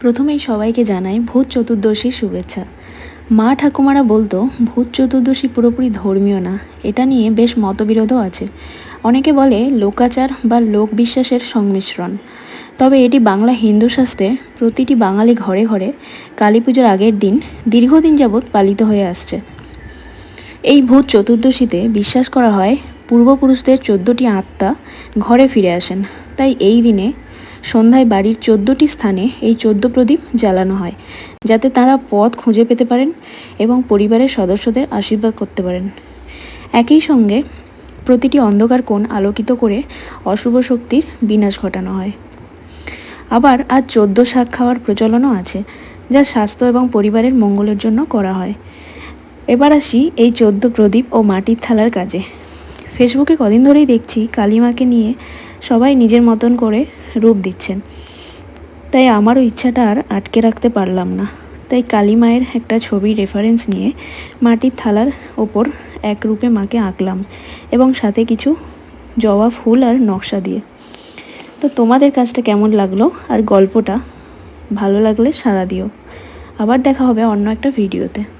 প্রথমেই সবাইকে জানাই ভূত চতুর্দশীর শুভেচ্ছা। মা ঠাকুমারা বলতো, ভূত চতুর্দশী পুরোপুরি ধর্মীয় না। এটা নিয়ে বেশ মতবিরোধও আছে। অনেকে বলে লোকাচার বা লোক বিশ্বাসের সংমিশ্রণ। তবে এটি বাংলা হিন্দু শাস্ত্রে প্রতিটি বাঙালি ঘরে ঘরে কালী পুজোর আগের দিন দীর্ঘদিন যাবৎ পালিত হয়ে আসছে। এই ভূত চতুর্দশীতে বিশ্বাস করা হয় পূর্বপুরুষদের চোদ্দোটি আত্মা ঘরে ফিরে আসেন। তাই এই দিনে সন্ধ্যায় বাড়ির চোদ্দোটি স্থানে এই চোদ্দ প্রদীপ জ্বালানো হয়, যাতে তারা পথ খুঁজে পেতে পারেন এবং পরিবারের সদস্যদের আশীর্বাদ করতে পারেন। একই সঙ্গে প্রতিটি অন্ধকার কোণ আলোকিত করে অশুভ শক্তির বিনাশ ঘটানো হয়। আবার আজ চোদ্দ শাক খাওয়ার প্রচলনও আছে, যা স্বাস্থ্য এবং পরিবারের মঙ্গলের জন্য করা হয়। এবার আসি এই চোদ্দ প্রদীপ ও মাটির থালার কাজে। ফেসবুকে কদিন ধরেই দেখছি কালিমাকে নিয়ে সবাই নিজের মতন করে রূপ দিচ্ছেন। তাই আমারও ইচ্ছাটা আর আটকে রাখতে পারলাম না। তাই কালী মায়ের একটা ছবি রেফারেন্স নিয়ে মাটির থালার ওপর এক রূপে মাকে আঁকলাম এবং সাথে কিছু জবা ফুল আর নকশা দিয়ে। তো তোমাদের কাজটা কেমন লাগল? আর গল্পটা ভালো লাগলে সাড়া দিও। আবার দেখা হবে অন্য একটা ভিডিওতে।